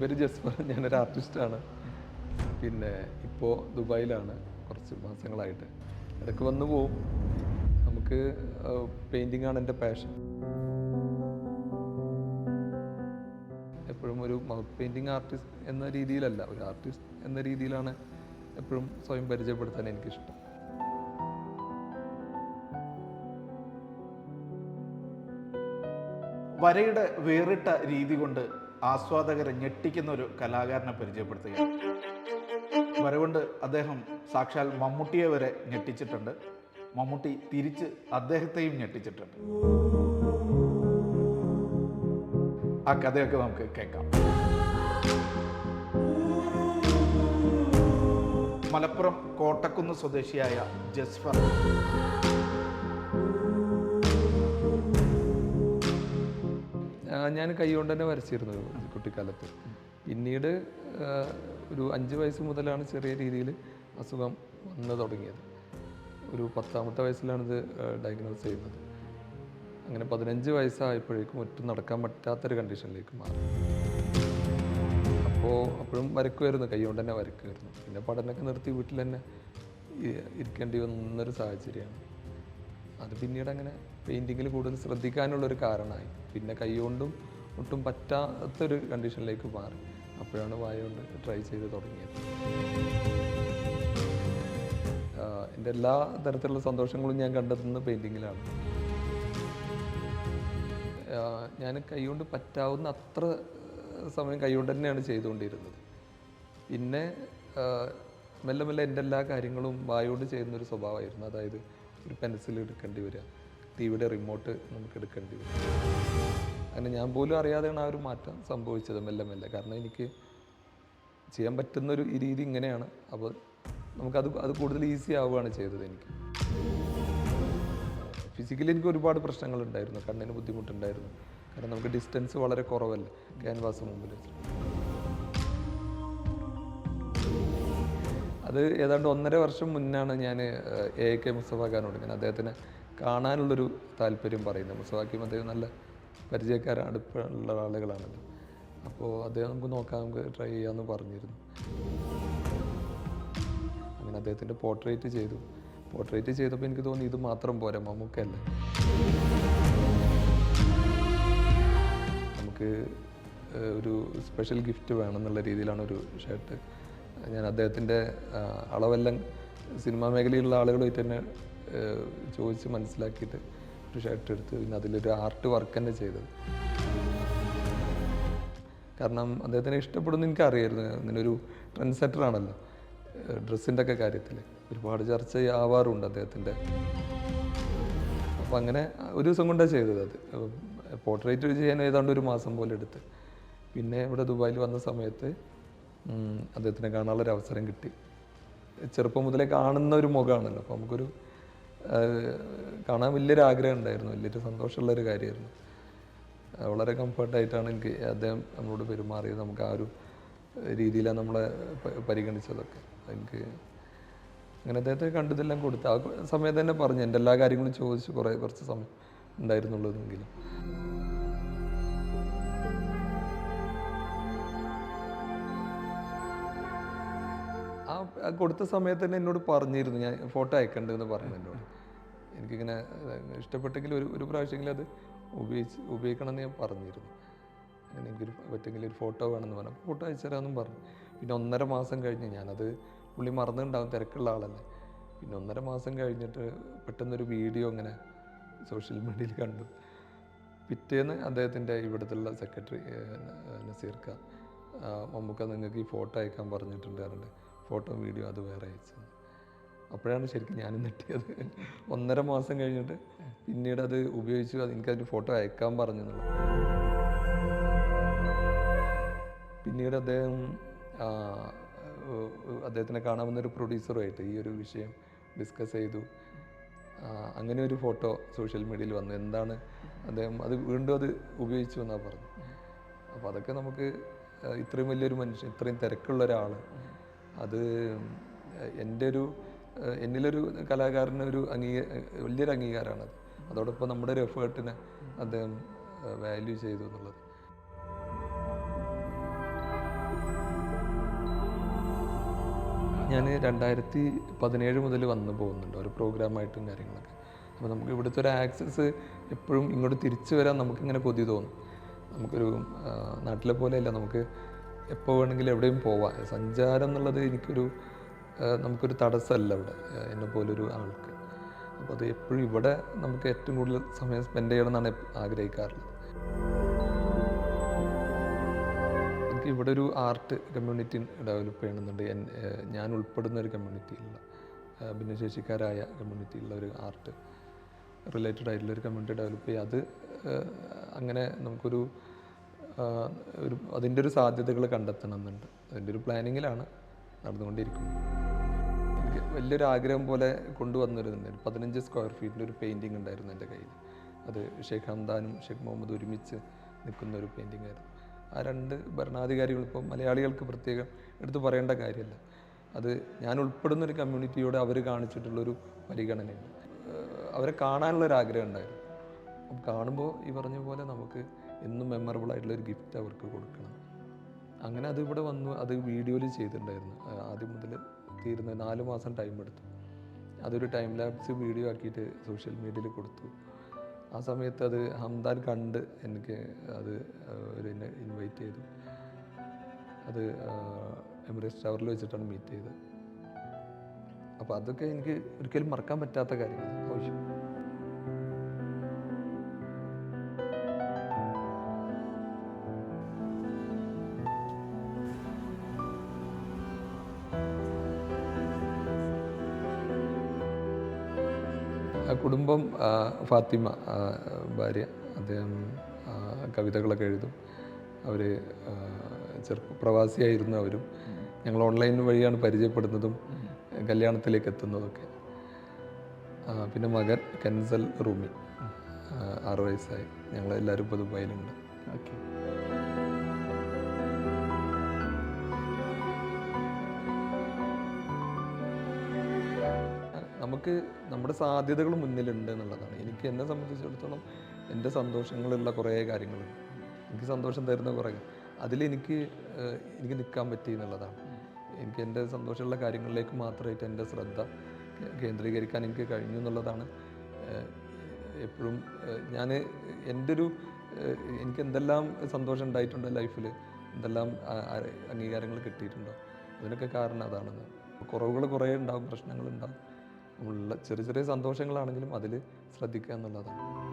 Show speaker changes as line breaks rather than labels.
പേര് ജസ്മർ ഞാനൊരു ആർട്ടിസ്റ്റാണ്. പിന്നെ ഇപ്പോൾ ദുബായിലാണ് കുറച്ച് മാസങ്ങളായിട്ട്. ഇടയ്ക്ക് വന്നു പോവും. നമുക്ക് പെയിൻറിങ് ആണ് എന്റെ പാഷൻ എപ്പോഴും ഒരു മൗത്ത് പെയിന്റിങ് ആർട്ടിസ്റ്റ് എന്ന രീതിയിലല്ല ഒരു ആർട്ടിസ്റ്റ് എന്ന രീതിയിലാണ് എപ്പോഴും സ്വയം പരിചയപ്പെടുത്താൻ എനിക്കിഷ്ടം.
വരയുടെ വേറിട്ട രീതി കൊണ്ട് ആസ്വാദകരെ ഞെട്ടിക്കുന്ന ഒരു കലാകാരനെ പരിചയപ്പെടുത്തുകയാണ് വരവുണ്ട് അദ്ദേഹം സാക്ഷാൽ മമ്മൂട്ടിയെ വരെ ഞെട്ടിച്ചിട്ടുണ്ട്. മമ്മൂട്ടി തിരിച്ച് അദ്ദേഹത്തെയും ഞെട്ടിച്ചിട്ടുണ്ട്. ആ കഥയൊക്കെ നമുക്ക് കേൾക്കാം. മലപ്പുറം കോട്ടക്കുന്ന് സ്വദേശിയായ ജസ്ഫർ.
ഞാൻ കൈ കൊണ്ട് തന്നെ വരച്ചിരുന്നു കുട്ടിക്കാലത്ത്. പിന്നീട് ഒരു അഞ്ച് വയസ്സ് മുതലാണ് ചെറിയ രീതിയിൽ അസുഖം വന്ന് തുടങ്ങിയത്. ഒരു പത്താമത്തെ വയസ്സിലാണിത് ഡയഗ്നോസ് ചെയ്യുന്നത്. അങ്ങനെ പതിനഞ്ച് വയസ്സായപ്പോഴേക്കും ഒറ്റ നടക്കാൻ പറ്റാത്തൊരു കണ്ടീഷനിലേക്ക് മാറി. അപ്പോൾ അപ്പോഴും വരക്കുമായിരുന്നു കൈ കൊണ്ട് തന്നെ വരക്കുമായിരുന്നു പിന്നെ പഠനമൊക്കെ നിർത്തി വീട്ടിൽ തന്നെ ഇരിക്കേണ്ടി വന്നൊരു സാഹചര്യമാണ്. അത് പിന്നീട് അങ്ങനെ പെയിന്റിങ്ങിൽ കൂടുതൽ ശ്രദ്ധിക്കാനുള്ളൊരു കാരണമായി. പിന്നെ കൈകൊണ്ടും ഒട്ടും പറ്റാത്തൊരു കണ്ടീഷനിലേക്ക് മാറി. അപ്പോഴാണ് വായ കൊണ്ട് ട്രൈ ചെയ്ത് തുടങ്ങിയത്. എന്റെ എല്ലാ തരത്തിലുള്ള സന്തോഷങ്ങളും ഞാൻ കണ്ടെത്തുന്നത് പെയിന്റിങ്ങിലാണ് ഞാൻ കൈകൊണ്ട് പറ്റാവുന്ന അത്ര സമയം കൈകൊണ്ട് തന്നെയാണ് ചെയ്തുകൊണ്ടിരുന്നത്. പിന്നെ മെല്ലെ മെല്ലെ എന്റെ എല്ലാ കാര്യങ്ങളും വായോട് ചെയ്യുന്നൊരു സ്വഭാവമായിരുന്നു. അതായത് ഒരു പെൻസിൽ എടുക്കേണ്ടി വരിക. ടി വിയുടെ റിമോട്ട് നമുക്ക് എടുക്കേണ്ടി വരും. അങ്ങനെ ഞാൻ പോലും അറിയാതെയാണ് ആ ഒരു മാറ്റം സംഭവിച്ചത് മെല്ലെ മെല്ലെ. കാരണം എനിക്ക് ചെയ്യാൻ പറ്റുന്നൊരു രീതി ഇങ്ങനെയാണ്. അപ്പോൾ നമുക്കത് അത് കൂടുതൽ ഈസി ആവുകയാണ് ചെയ്തത് എനിക്ക്. ഫിസിക്കലി എനിക്ക് ഒരുപാട് പ്രശ്നങ്ങളുണ്ടായിരുന്നു. കണ്ണിന് ബുദ്ധിമുട്ടുണ്ടായിരുന്നു. കാരണം നമുക്ക് ഡിസ്റ്റൻസ് വളരെ കുറവല്ലേ? ക്യാൻവാസ് മുമ്പിൽ അത് ഏതാണ്ട് ഒന്നര വർഷം മുന്നാണ് ഞാൻ എ കെ മുസ്തഫ ഖാനോട് ഞാൻ അദ്ദേഹത്തിന് കാണാനുള്ളൊരു താല്പര്യം പറയുന്നത്. മുസ്തഫാക്കിയും അദ്ദേഹം നല്ല പരിചയക്കാരൻ അടുപ്പുള്ള ആളുകളാണല്ലോ അപ്പോൾ അദ്ദേഹം നമുക്ക് നോക്കാം നമുക്ക് ട്രൈ ചെയ്യാമെന്ന് പറഞ്ഞിരുന്നു. അങ്ങനെ അദ്ദേഹത്തിന്റെ പോർട്രേറ്റ് ചെയ്തു. പോർട്രേറ്റ് ചെയ്തപ്പോൾ എനിക്ക് തോന്നി ഇത് മാത്രം പോരാ മമ്മൂക്കല്ല നമുക്ക് ഒരു സ്പെഷ്യൽ ഗിഫ്റ്റ് വേണം എന്നുള്ള രീതിയിലാണ് ഒരു ഷർട്ട് ഞാൻ അദ്ദേഹത്തിന്റെ അളവെല്ലാം സിനിമാ മേഖലയിലുള്ള ആളുകളുമായിട്ട് തന്നെ ചോദിച്ച് മനസ്സിലാക്കിയിട്ട് ഒരു ഷർട്ട് എടുത്ത് പിന്നെ അതിലൊരു ആർട്ട് വർക്ക് തന്നെ ചെയ്തത്. കാരണം അദ്ദേഹത്തിനെ ഇഷ്ടപ്പെടുന്ന എനിക്ക് അങ്ങനൊരു ട്രെൻഡ് സെറ്റർ ആണല്ലോ ഡ്രസ്സിന്റെ ഒക്കെ കാര്യത്തിൽ ഒരുപാട് ചർച്ച ആവാറുണ്ട് അദ്ദേഹത്തിന്റെ. അപ്പം അങ്ങനെ ഒരു ദിവസം കൊണ്ടാണ് ചെയ്തത് അത്. പോർട്രേറ്റ് ചെയ്യാൻ ഏതാണ്ട് ഒരു മാസം പോലെ എടുത്ത്. പിന്നെ ഇവിടെ ദുബായിൽ വന്ന സമയത്ത് അദ്ദേഹത്തിനെ കാണാനുള്ളൊരു അവസരം കിട്ടി. ചെറുപ്പം മുതലേ കാണുന്ന ഒരു മുഖമാണല്ലോ. അപ്പോൾ നമുക്കൊരു കാണാൻ വലിയൊരു ആഗ്രഹം ഉണ്ടായിരുന്നു. വലിയൊരു സന്തോഷമുള്ളൊരു കാര്യമായിരുന്നു. ആ, വളരെ കംഫർട്ടായിട്ടാണ് എനിക്ക് അദ്ദേഹം നമ്മളോട് പെരുമാറിയത്. നമുക്ക് ആ ഒരു രീതിയിലാണ് നമ്മളെ പരിഗണിച്ചതൊക്കെ. എനിക്ക് അങ്ങനെ അദ്ദേഹത്തെ കണ്ടതെല്ലാം കൊടുത്ത് ആ സമയത്ത് തന്നെ പറഞ്ഞു. എന്റെ എല്ലാ കാര്യങ്ങളും ചോദിച്ച് കുറേ കുറച്ച് സമയം ഉണ്ടായിരുന്നുള്ളതെങ്കിലും ആ കൊടുത്ത സമയത്ത് തന്നെ എന്നോട് പറഞ്ഞിരുന്നു. ഞാൻ ഫോട്ടോ അയക്കണ്ടെന്ന് പറഞ്ഞു എന്നോട്. എനിക്കിങ്ങനെ ഇഷ്ടപ്പെട്ടെങ്കിൽ ഒരു ഒരു പ്രാവശ്യമെങ്കിലും അത് ഉപയോഗിച്ച് ഉപയോഗിക്കണം എന്ന് ഞാൻ പറഞ്ഞിരുന്നു. അങ്ങനെ എനിക്കൊരു പറ്റെങ്കിൽ ഒരു ഫോട്ടോ വേണമെന്ന് പറഞ്ഞു. ഫോട്ടോ അയച്ചുതരാമെന്നും പറഞ്ഞു. പിന്നെ ഒന്നര മാസം കഴിഞ്ഞ് ഞാനത് പുള്ളി മറന്നിട്ടുണ്ടാവും തിരക്കുള്ള ആളല്ലേ. പിന്നെ ഒന്നര മാസം കഴിഞ്ഞിട്ട് പെട്ടെന്നൊരു വീഡിയോ അങ്ങനെ സോഷ്യൽ മീഡിയയിൽ കണ്ടു. പിറ്റേന്ന് അദ്ദേഹത്തിന്റെ ഇവിടുത്തുള്ള സെക്രട്ടറി നസീർക്ക മമ്മൂക്ക നിങ്ങൾക്ക് ഈ ഫോട്ടോ അയക്കാൻ പറഞ്ഞിട്ടുണ്ട് പറഞ്ഞിട്ട് ഫോട്ടോ വീഡിയോ അത് വേറെ അയച്ചു അപ്പോഴാണ് ശരിക്കും ഞാൻ നെട്ടിയത് ഒന്നര മാസം കഴിഞ്ഞിട്ട് പിന്നീട് അത് ഉപയോഗിച്ചു അത് എനിക്കതിന്റെ ഫോട്ടോ അയക്കാൻ പറഞ്ഞു പിന്നീട് അദ്ദേഹം അദ്ദേഹത്തിനെ കാണാവുന്ന ഒരു പ്രൊഡ്യൂസറുമായിട്ട് ഈ ഒരു വിഷയം ഡിസ്കസ് ചെയ്തു. അങ്ങനെ ഒരു ഫോട്ടോ സോഷ്യൽ മീഡിയയിൽ വന്നു. എന്താണ് അദ്ദേഹം അത് വീണ്ടും അത് ഉപയോഗിച്ചു എന്നാണ് പറഞ്ഞു അപ്പോൾ അതൊക്കെ നമുക്ക് ഇത്രയും വലിയൊരു മനുഷ്യൻ ഇത്രയും തിരക്കുള്ള ഒരാൾ അത് എന്റെ ഒരു എന്നിലൊരു കലാകാരന് ഒരു അംഗീകാര വലിയൊരു അംഗീകാരമാണത് അതോടൊപ്പം നമ്മുടെ ഒരു എഫേർട്ടിനെ അദ്ദേഹം വാല്യൂ ചെയ്തു എന്നുള്ളത്. ഞാൻ രണ്ടായിരത്തി പതിനേഴ് മുതൽ വന്നു പോകുന്നുണ്ട് ഒരു പ്രോഗ്രാമായിട്ടും കാര്യങ്ങളൊക്കെ. അപ്പോൾ നമുക്ക് ഇവിടുത്തെ ഒരു ആക്സസ് എപ്പോഴും ഇങ്ങോട്ട് തിരിച്ചു വരാൻ നമുക്കിങ്ങനെ കൊതി തോന്നും. നമുക്കൊരു നാട്ടിലെ പോലെയല്ല നമുക്ക് എപ്പോൾ വേണമെങ്കിലും എവിടെയും പോവാം. സഞ്ചാരം എന്നുള്ളത് എനിക്കൊരു നമുക്കൊരു തടസ്സമല്ല ഇവിടെ എന്നെ പോലൊരു ആൾക്ക്. അപ്പോൾ അത് എപ്പോഴും ഇവിടെ നമുക്ക് ഏറ്റവും കൂടുതൽ സമയം സ്പെൻഡ് ചെയ്യണം എന്നാണ് ആഗ്രഹിക്കാറുള്ളത്. എനിക്ക് ഇവിടെ ഒരു ആർട്ട് കമ്മ്യൂണിറ്റി ഡെവലപ്പ് ചെയ്യണമെന്നുണ്ട്. ഞാൻ ഉൾപ്പെടുന്ന ഒരു കമ്മ്യൂണിറ്റിയിലുള്ള ഭിന്നശേഷിക്കാരായ കമ്മ്യൂണിറ്റിയിലുള്ള ഒരു ആർട്ട് റിലേറ്റഡ് ആയിട്ടുള്ള ഒരു കമ്മ്യൂണിറ്റി ഡെവലപ്പ് ചെയ്യുക അത് അങ്ങനെ നമുക്കൊരു ഒരു അതിന്റെ ഒരു സാധ്യതകൾ കണ്ടെത്തണം എന്നുണ്ട് അതിന്റെ ഒരു പ്ലാനിങ്ങിലാണ് നടന്നുകൊണ്ടിരിക്കുന്നത്. എനിക്ക് വലിയൊരു ആഗ്രഹം പോലെ കൊണ്ടുവന്നിരുന്നുണ്ട് ഒരു പതിനഞ്ച് സ്ക്വയർ ഫീറ്റിന്റെ ഒരു പെയിന്റിങ് ഉണ്ടായിരുന്നു എന്റെ കയ്യിൽ. അത് ഷെയ്ഖ് ഹംദാനും ഷെയ്ഖ് മുഹമ്മദ് ഒരുമിച്ച് നിൽക്കുന്ന ഒരു പെയിന്റിംഗ് ആയിരുന്നു. ആ രണ്ട് ഭരണാധികാരികൾ ഇപ്പോൾ മലയാളികൾക്ക് പ്രത്യേകം എടുത്തു പറയേണ്ട കാര്യമല്ല. അത് ഞാൻ ഉൾപ്പെടുന്ന ഒരു കമ്മ്യൂണിറ്റിയോട് അവർ കാണിച്ചിട്ടുള്ളൊരു പരിഗണനയുണ്ട്. ഏഹ് അവരെ കാണാനുള്ളൊരാഗ്രഹം ഉണ്ടായിരുന്നു. കാണുമ്പോൾ ഈ പറഞ്ഞ പോലെ നമുക്ക് എന്നും മെമ്മറബിൾ ആയിട്ടുള്ള ഒരു ഗിഫ്റ്റ് അവർക്ക് കൊടുക്കണം. അങ്ങനെ അത് ഇവിടെ വന്നു അത് വീഡിയോയിൽ ചെയ്തിട്ടുണ്ടായിരുന്നു. ആദ്യം മുതൽ തീരുന്ന നാല് മാസം ടൈം എടുത്തു. അതൊരു ടൈം ലാപ്സ് വീഡിയോ ആക്കിയിട്ട് സോഷ്യൽ മീഡിയയിൽ കൊടുത്തു. ആ സമയത്ത് അത് ഹംദാൻ കണ്ട് എനിക്ക് അത് ഒരു ഇൻവൈറ്റ് ചെയ്തു. അത് എമിറേറ്റ്സ് ടവറിൽ വെച്ചിട്ടാണ് മീറ്റ് ചെയ്തത്. അപ്പോൾ അതൊക്കെ എനിക്ക് ഒരിക്കലും മറക്കാൻ പറ്റാത്ത കാര്യങ്ങളാണ്. ആവശ്യം കുടുംബം ഫാത്തിമ ഭാര്യ അദ്ദേഹം കവിതകളൊക്കെ എഴുതും. അവർ ചെറുപ്പ പ്രവാസിയായിരുന്നു അവരും. ഞങ്ങൾ ഓൺലൈൻ വഴിയാണ് പരിചയപ്പെടുന്നതും കല്യാണത്തിലേക്ക് എത്തുന്നതൊക്കെ. പിന്നെ മകൻ കെൻസൽ റൂമി ആറ് വയസ്സായി. ഞങ്ങളെല്ലാവരും ഇപ്പോൾ
ഓക്കെ.
നമുക്ക് നമ്മുടെ സാധ്യതകൾ മുന്നിലുണ്ട് എന്നുള്ളതാണ്. എനിക്ക് എന്നെ സംബന്ധിച്ചിടത്തോളം എന്റെ സന്തോഷങ്ങളുള്ള കുറേ കാര്യങ്ങളുണ്ട്. എനിക്ക് സന്തോഷം തരുന്ന കുറേ അതിലെനിക്ക് എനിക്ക് നിൽക്കാൻ പറ്റി എന്നുള്ളതാണ്. എനിക്ക് എന്റെ സന്തോഷമുള്ള കാര്യങ്ങളിലേക്ക് മാത്രമായിട്ട് എന്റെ ശ്രദ്ധ കേന്ദ്രീകരിക്കാൻ എനിക്ക് കഴിഞ്ഞു എന്നുള്ളതാണ്. എപ്പോഴും ഞാൻ എന്റെ ഒരു എനിക്ക് എന്തെല്ലാം സന്തോഷം ഉണ്ടായിട്ടുണ്ട് ലൈഫിൽ എന്തെല്ലാം അംഗീകാരങ്ങൾ കിട്ടിയിട്ടുണ്ടോ അതിനൊക്കെ കാരണം അതാണെന്ന്. കുറവുകൾ കുറേ ഉണ്ടാകും പ്രശ്നങ്ങളുണ്ടാവും നമ്മളുള്ള ചെറിയ ചെറിയ സന്തോഷങ്ങളാണെങ്കിലും അതിൽ ശ്രദ്ധിക്കുക എന്നുള്ളതാണ്.